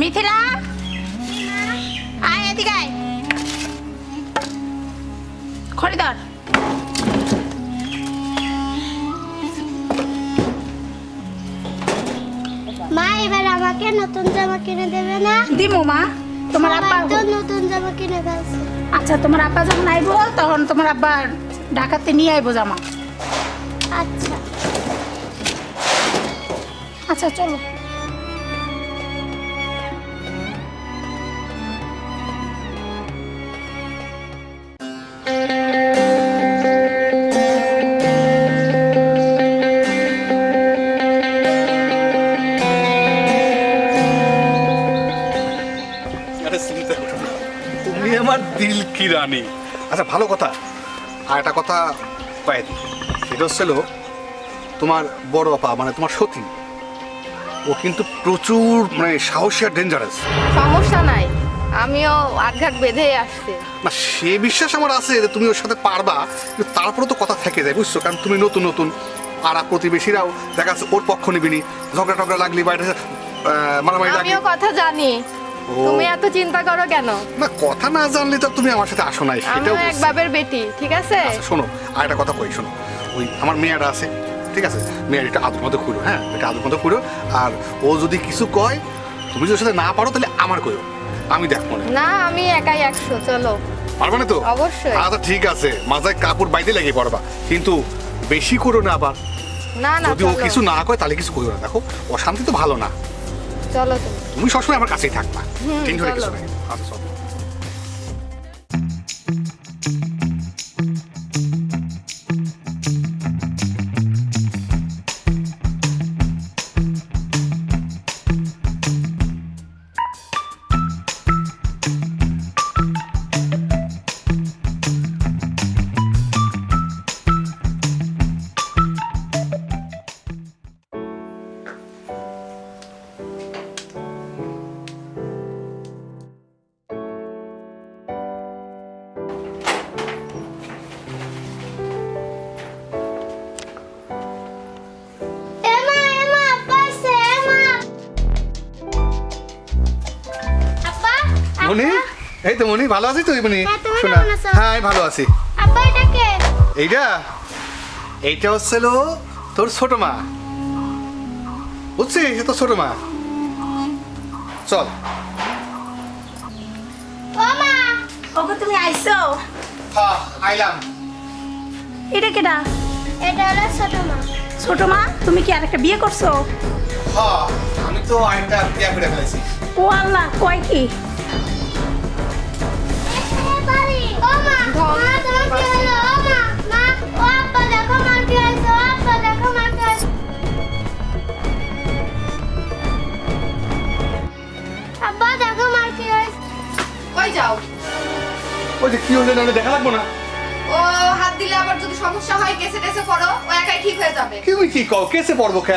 মিথিলা? আয় এদিকে আয়। খরিদার মা এবার আমাকে নতুন জামা কিনে দেবে না? দিমু মা। তোমার আব্বা তো নতুন জামা কিনে ফেলছে। আচ্ছা তোমার আব্বা যখন আইবো তখন তোমার আব্বা ঢাকাতে নিয়ে আইবো জামা। আচ্ছা। আচ্ছা চলো। রানী আচ্ছা ভালো কথা। আর একটা কথা পাই সেটা হচ্ছিল তোমার বড় আপা মানে তোমার সতী ও কিন্তু প্রচুর মানে সাহসী আর ডেঞ্জারাস সমস্যা নাই। আমিও আটঘাট বেঁধেই আসছি। না সে বিশ্বাস আমার আছে যে তুমি ওর সাথে পারবা কিন্তু তারপরে তো কথা থেকে যায় বুঝছ? কারণ তুমি নতুন নতুন আর প্রতিবেশীরাও দেখা যাচ্ছে ওর পক্ষ নিবিনি। ঝগড়া টগড়া লাগলি বাইরে মারামারি আমিও কথা জানি। তুমি এত চিন্তা করো কেন? না কথা না জানলে তো তুমি আমার সাথে আসো নাই সেটাও এক। বাবের বেটি ঠিক আছে? আচ্ছা শোনো আর একটা কথা কই শোনো। ওই আমার মেয়েটা আছে ঠিক আছে? মেয়ের এটা আদর মতো খুঁড়ো হ্যাঁ? এটা আদর মতো খুঁড়ো আর ও যদি কিছু কয় তুমি যদি ওর সাথে না পারো তাহলে আমার কইও। আমি দেখ মনে। না আমি একাই একশো চলো। পারবে না তো? অবশ্যই। আচ্ছা ঠিক আছে। মাথায় কাপড় বাইতে লেগে পড়বা। কিন্তু বেশি করো না আবার। না না যদি ও কিছু না কয় তাহলে কিছু করো না। দেখো অশান্তি তো ভালো না। চলো তুমি তুমি সবসময় আমার কাছেই থাকবা হুম, ধরে কিছু চলো। নাই আচ্ছা চলো। মনি এই তো মনি ভালো আছিস তুই মনি হ্যাঁ, শোনা। হ্যাঁ আমি ভালো আছি। এইটা? এইটা হচ্ছিল তোর ছোট মা। বুঝছিস? তোর ছোট মা। চল। ওকে তুমি আইছো? হ্যাঁ আইলাম। এটা কেডা? এটা হলো ছোট মা। ছোট মা? তুমি কি আরেকটা বিয়ে করছ? হ্যাঁ আমি তো আইনটা বিয়া করে ফেলেছি। ও আল্লাহ কয় কি? কই যাও? ওই যে কি হলে নাহলে দেখা লাগবো না। ও হাত দিলে আবার যদি সমস্যা হয় কেসে টেসে পড়ো ও একাই ঠিক হয়ে যাবে। কি কি কও কেসে পড়ব কে?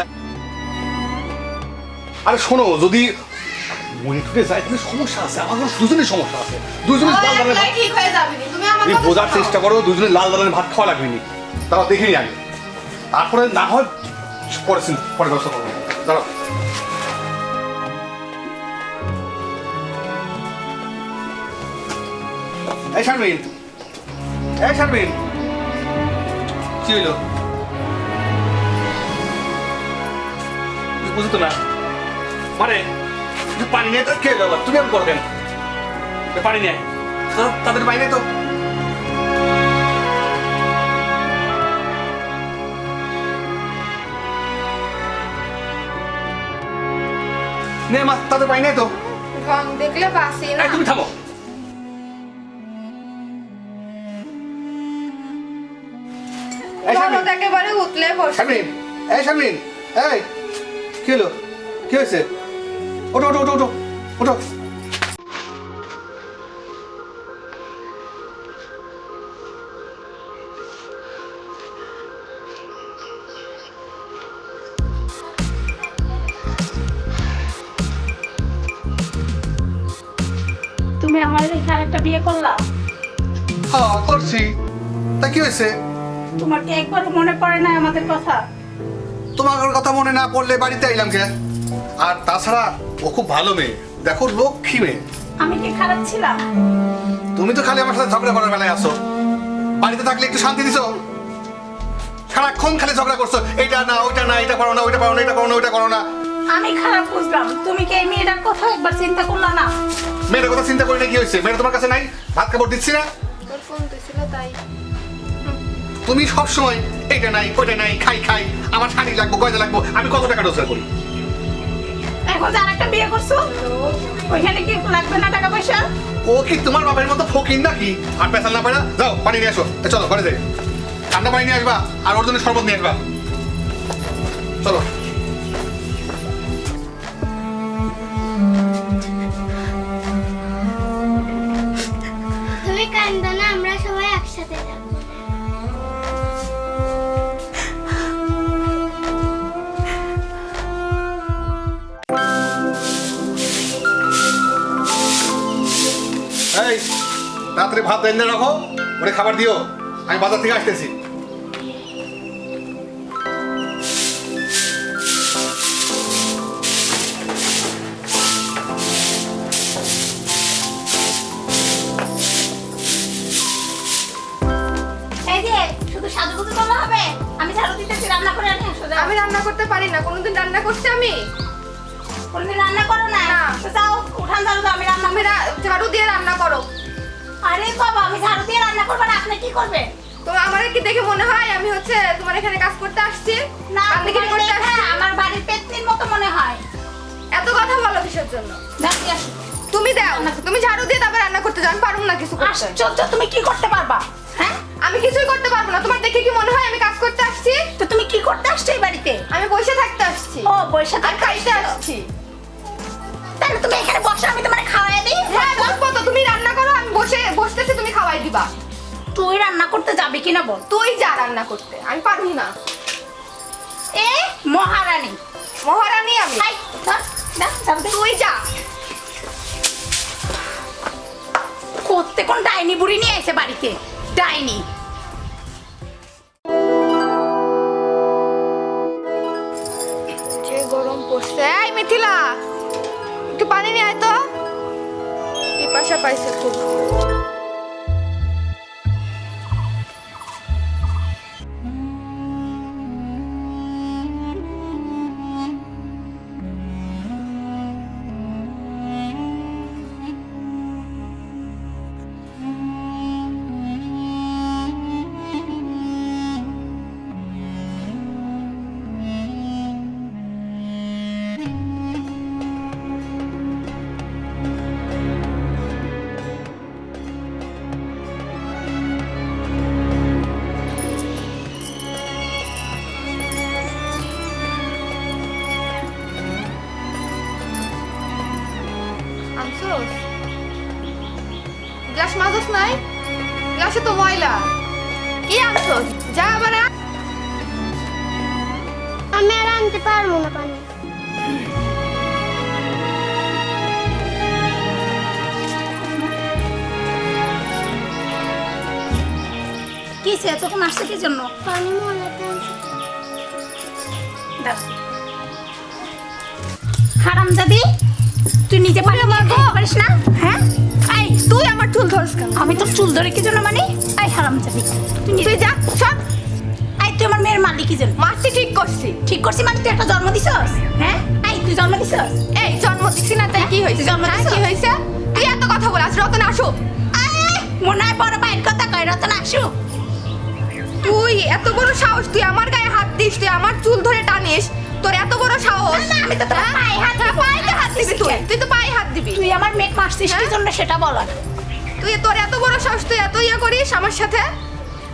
আরে শোনো যদি তাহলে সমস্যা আছে আমাদের দুজনের সমস্যা আছে। দুজনের ঠিক হয়ে যাবে। তুমি বোঝার চেষ্টা করো দুজনে লাল দালানের ভাত খাওয়া লাগবে নি। তারা দেখে নি আগে। তারপরে না হয় পরে পরে ব্যবস্থা করব। দাঁড়াও। এই শারমিন এই শারমিন। কি হইল? না। মানে একটু পানি নিয়ে তো? তুমি আমি করবেন পানি নিয়ে তা- তাদের বাইরে তো। নে মা তাতে পাই নাই তো। ঢং দেখলে বাসি না। এই তুমি থামো। দরদ একেবারে উতলে বসে। শারমিন এই শামিন এই কি হলো? কি হয়েছে? ওঠো ওঠো ওঠো ওঠো ওটো বিয়ে করলা? হ্যাঁ করছি। তা কি হয়েছে? তোমার কি একবারও মনে পড়ে না আমাদের কথা? তোমার কথা মনে না পড়লে বাড়িতে আইলাম কে? আর তাছাড়া ও খুব ভালো মেয়ে। দেখো লক্ষ্মী মেয়ে। আমি কি খারাপ ছিলাম? তুমি তো খালি আমার সাথে ঝগড়া করার বেলায় আসো বাড়িতে থাকলে একটু শান্তি দিছো? সারাক্ষণ খালি ঝগড়া করছ। এটা না ওইটা না এটা করো না ওইটা করো না এটা করো না ওইটা করো না। আমি খারাপ বুঝলাম। তুমি কি এই মেয়েটার কথা একবার চিন্তা করলা না? মেয়েটার কথা চিন্তা করি না কি হয়েছে? মেয়েটা তোমার কাছে নাই? ভাত কাপড় দিচ্ছি না? তোর ফোন দিছিল তাই। তুমি সবসময় এটা নাই ওইটা নাই খাই খাই। আমার শাড়ি লাগবো গয়না লাগবো আমি কত টাকা রোজগার করি? এখন যার একটা বিয়ে করছ ওইখানে কি লাগবে না টাকা পয়সা? ও কি তোমার বাবার মতো ফকির নাকি? আর পেছাল না পারা যাও পানি নিয়ে আসো। চলো ঘরে যাই। ঠান্ডা পানি নিয়ে আসবা আর ওর জন্য শরবত নিয়ে আসবা। চলো। রাত্রে ভাত এনে রাখো ওরে খাবার দিও। আমি বাজার থেকে আসতেছি। এই যে শুধু সাজুগুজু করলে হবে? আমি রান্না করে আনি আসো আমি রান্না করতে পারি না কোনোদিন রান্না করছি আমি? কোনদিন রান্না করো না? যাও উঠান ঝাড়ু দাও আমি রান্না আমি ঝাড়ু দিয়ে রান্না করো। আরে বাবা আমি ঝাড়ু দিয়ে রান্না করব না আপনি কি করবে তো আমার কি দেখে মনে হয় আমি হচ্ছে তোমার এখানে কাজ করতে আসছি। না রান্নাগিরি তোমার করতে দেখা আসছি? আমার বাড়ির পেতনির মতো মনে হয়। এত কথা বলো কিসের জন্য? আসো। তুমি দাও তুমি ঝাড়ু দিয়ে তারপর রান্না করতে যান পারুম না কিছু করতে। আশ্চর্য তুমি কি করতে পারবা? হ্যাঁ? আমি কিছুই করতে পারব না তোমার দেখে কি মনে হয় আমি কাজ করতে আসছি? তো তুমি কি করতে আসছো এই বাড়িতে? আমি বসে থাকতে আসছি। ও আর খাইতে আসছি। তাহলে তুমি এখানে বসে আমি দিবা? তুই রান্না করতে যাবে কিনা বল? তুই যা রান্না করতে আমি পারুম না। এ মহারানী। মহারানী আমি। আই ধর। তুই যা। করতে কোন ডাইনি বুড়ি নিয়ে এসে বাড়িতে? ডাইনি। যে গরম পড়ছে। এই মিথিলা একটু পানি নিয়ে আয় তো। পিপাসা পাইছে খুব। আনতে পারব না পানি। কি জন্য? মলাতে তুই নিজে পানি পারিস না? হ্যাঁ? এই তুই আমার চুল ধরস কেন? আমি তোর চুল ধরে কি জন্য মানে? আই হারামজাদি তুই নিজে যা তুই আমার মেয়ের মালিক কি জন্য। ঠিক করছি। ঠিক করছি মানে তুই একটা জন্ম দিছস? হ্যাঁ? আই তুই জন্ম দিছস? এই জন্ম দিছি না তাই কি হয়েছে? জন্ম হ্যাঁ, দিছো? কি হয়েছে? তুই এত কথা বলাস রতন আসো। আয়, মনে হয় বড় বাইর কথা কয় রতন আসো। তুই এত বড় সাহস তুই আমার গায়ে হাত দিস তুই আমার চুল ধরে টানিস। তোর এত বড় সাহস। আমি তো তোর হ্যাঁ? পায়ে হাত হ্যাঁ, দিব। পায়েতে হাত দিবি তুই। তুই। তো পায়ে হাত দিবি। তুই আমার মেয়ে মারছিস কি? জন্য সেটা বলার তুই তোর এত বড় সাহস তুই এত ইয়ে করিস আমার সাথে?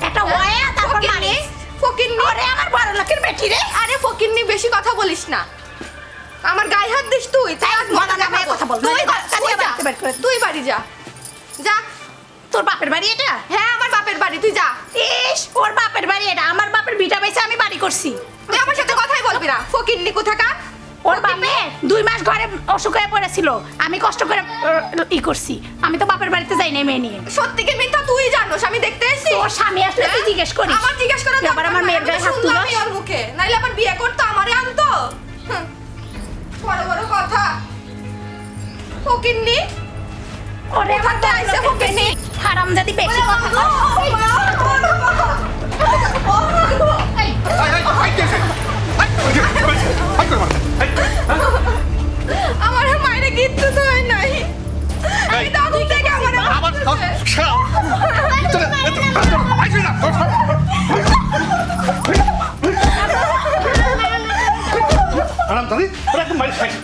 একটা ওয়া তারপর মারিস। ফকিন্নি। আরে আমার বড় লোকের বেটি রে। আরে ফকিন্নি বেশি কথা বলিস না। আমার গায়ে হাত দিস তুই। তাই আজ মজা না কথা বল, তুই তুই বাড়ি যা। যা। তোর বাপের বাড়ি এটা? হ্যাঁ আমার বাপের বাড়ি। তুই যা। ইস ওর বাপের বাড়ি এটা। আমার বাপের বিটা বেঁচে আমি বাড়ি করছি। তুই আমার সাথে কথাই বলবি না। ফকিন্নি কোথাকার? ওর বাপে দুই মাস ঘরে অসুখ হয়ে পড়েছিল আমি কষ্ট করে ই করছি আমি তো বাপের বাড়িতে যাই নাই মেয়ে নিয়ে সত্যি কি মিথ্যা তুই জানোস আমি দেখতে এসেছি তোর স্বামী আসলে তুই জিজ্ঞেস করিস আমার জিজ্ঞেস করা আবার আমার মেয়ের গায়ে হাত তুলস তুলস ওর মুখে নাইলে আবার বিয়ে করতো আমারে আনতো বড় বড় কথা ফকিন্নি ওরে আমার তো আইসা ফকিন্নি হারাম যদি বেশি কথা কয়। এই, এই, এই, কে আছে? আমার মায়ের গিট্টু তো হয় নাই আমি দাদু থেকে আমার ধর। আরাম দাদি একদম মারি খাইছে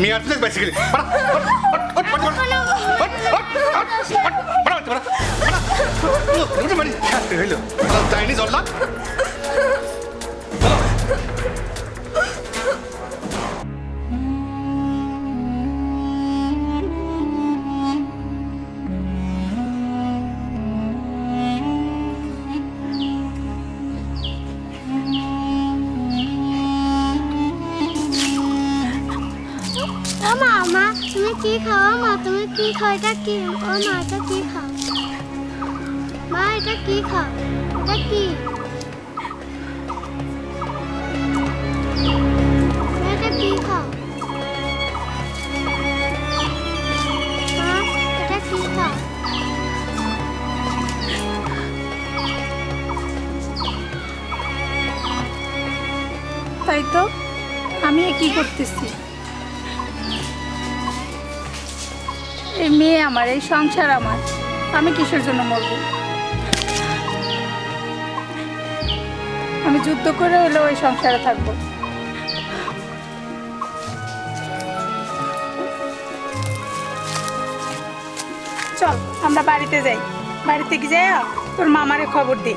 মিয়ার প্লেস বাইসিকেল পাড়া পাড়া পাড়া পাড়া কি খাও? মা, তুমি কি খাও? এটা কি? ও মা, এটা কি খাও? মা, এটা কি খাও? এটা কি? এটা কি খাও? মা, এটা কি তাই তো আমি কি করতেছি? এই মেয়ে আমার, এই সংসার আমার। আমি কিসের জন্য মরব? আমি যুদ্ধ করে হলেও ওই সংসারে থাকব। চল, আমরা বাড়িতে যাই। বাড়িতে কি যাই তোর মামারে খবর দিই।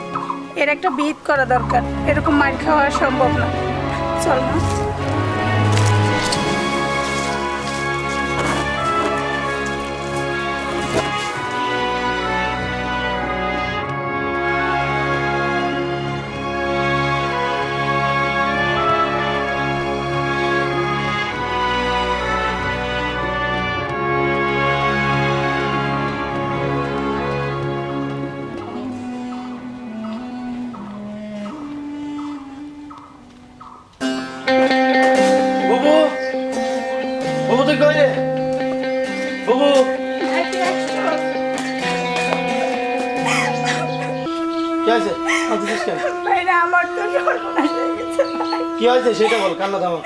এর একটা বিহিত করা দরকার। এরকম মার খাওয়া সম্ভব না। চল মা। কাঁদছিস কেন ভাইরা আমার তো সর্বনাশ হয়ে গেছে ভাই। কি হয়েছে? সেটা বল কান্না থামা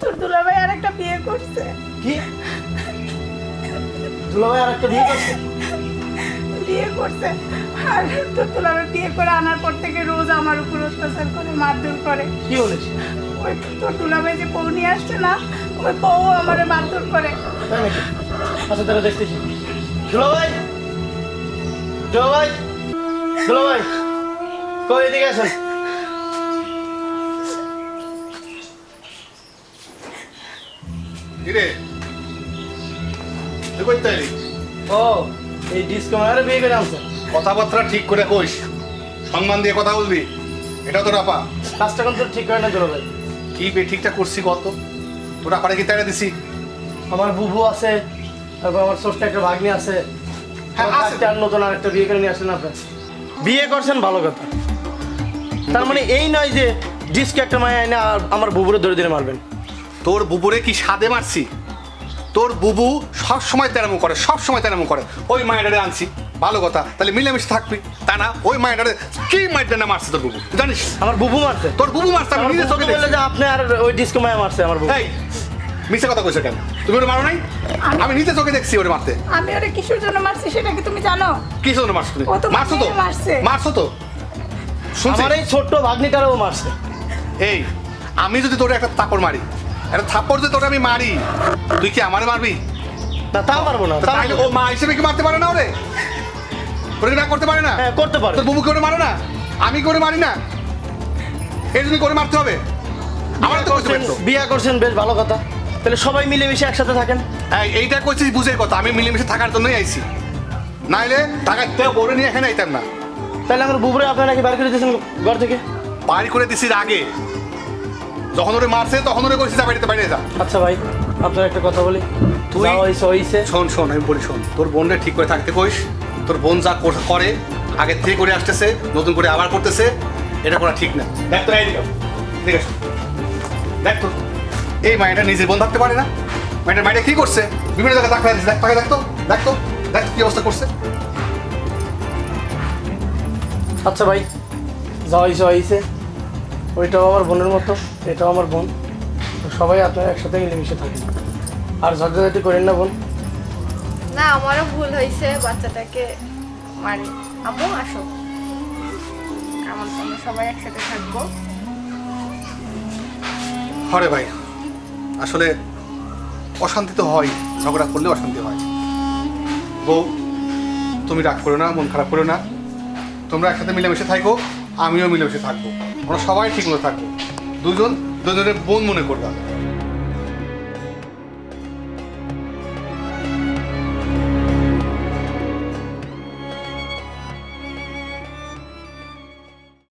তোর দুলাভাই আর একটা বিয়ে করছে। কি? একটা বিয়ে করছে? বিয়ে করছে। আর তোর দুলাভাই বিয়ে করে আনার পর থেকে রোজ আমার উপর অত্যাচার করে মারধর করে। কি বলিস ওই তোর দুলাভাই যে বউ নিয়ে আসছে না ওই বউ আমার মারধর করে। তাই নাকি? আচ্ছা তাহলে দেখতেছি। দুলাভাই? দুলাভাই? দুলাভাই? কই এদিকে আসেন কিরে? তুই কই তাইলি ও এই বিয়ে করে আনছে। কথাবার্তা ঠিক করে কইস। সম্মান দিয়ে কথা বলবি। এটা তো রাপা কাজটা কিন্তু ঠিক করে না দুলাভাই কি বে ঠিকঠাক করছি কত তোরা পারে কি তাড়া দিছি? আমার বুবু আছে তারপর আমার ছোট্ট একটা ভাগ্নি আছে। হ্যাঁ, আছে। আর নতুন আরেকটা বিয়ে করে নিয়ে আসলেন আপনি। বিয়ে করছেন ভালো কথা। তার মানে এই নয় যে ডিস্ক একটা মায়া এনে আমার বুবুরে ধরে ধরে মারবেন। তোর বুবুরে কি সাদে মারছি? তোর বুবু সব সময় তেরামো করে সব সময় তেরামো করে। ওই মায়েরারে আনছি ভালো কথা। তাহলে মিলেমিশে থাকবি। তা না ওই মায়েরারে কি মায়ের না মারছে তোর বুবু? জানিস? আমার বুবু মারছে। তোর বুবু মারছে আমি নিজে চোখে দেখছি। যে আপনি আর ওই ডিস্ক মায়া মারছে আমার বুবু। এই মিছে কথা কইছো কেন? তুমি ওরে মারো নাই? আমি নিজে চোখে দেখছি ওরে মারতে। আমি ওরা কিসের জন্য মারছি সেটা কি তুমি জানো? কিসের জন্য মারছো তুমি? মারছো তো। মারছো তো? শুনছি। আমার এই ছোট্ট ভাগ্নিটারও মারছে। এই আমি যদি তোরে একটা থাপ্পড় মারি একটা থাপ্পড় যদি তোরে আমি মারি তুই কি আমারে মারবি? না তা পারব না তা ও মা হিসেবে কি মারতে পারে না ওরে? ওরে কি না করতে পারে না? হ্যাঁ করতে পারে। তোর বুবু করে মারো না? আমি করে মারি না? এই জন্য করে মারতে হবে? আমার তো করতে করছেন, পারতো। বিয়ে করছেন বেশ ভালো কথা। তাহলে সবাই মিলেমিশে একসাথে থাকেন। এই এইটা করছিস বুঝে কথা। আমি মিলেমিশে থাকার জন্যই আইছি। নাইলে টাকা তে বলে নিয়ে এখানে আইতাম না। তাহলে আমার বুবুরে আপনারা নাকি বার করে দিয়েছেন ঘর থেকে? বাড়ি করে দিছিস আগে। যখন ওরে মারছে তখন ওরে কইছিস বাড়িতে বাইরে যা। আচ্ছা ভাই আপনার একটা কথা বলি। তুই- যা হয়েছে হয়েছে শোন শোন আমি বলি শোন। তোর বোনরে ঠিক করে থাকতে কইস। তোর বোন যা কর- আগে থেকে করে আসতেছে নতুন করে আবার করতেছে এটা করা ঠিক না। দেখ তো এইদিকে ঠিক আছে। দেখ তো এই মায়েটা নিজের বোন থাকতে পারে না। মায়েটা মায়েটা কি করছে? বিভিন্ন জায়গায় দিচ্ছে দেখ তাকে দেখতো দেখতো দেখ কি অবস্থা করছে। আচ্ছা ভাই যা হয়েছে হয়েছে ওইটাও আমার বোনের মতো এটাও আমার বোন। তো সবাই আপনারা একসাথে মিলেমিশে থাকেন। আর ঝগড়াঝাটি করেন না বোন। না আমারও ভুল হয়েছে বাচ্চাটাকে মারি। আম্মু আসো। আমার আমরা সবাই একসাথে থাকব। হরে ভাই আসলে অশান্তি তো হয় ঝগড়া করলে অশান্তি হয়। বউ তুমি রাগ করো না মন খারাপ করো না। তোমরা একসাথে মিলেমিশে থাকো, আমিও মিলেমিশে থাকব। আমরা সবাই ঠিক মতো থাকব। দুজন দুজনের বোন মনে করবা।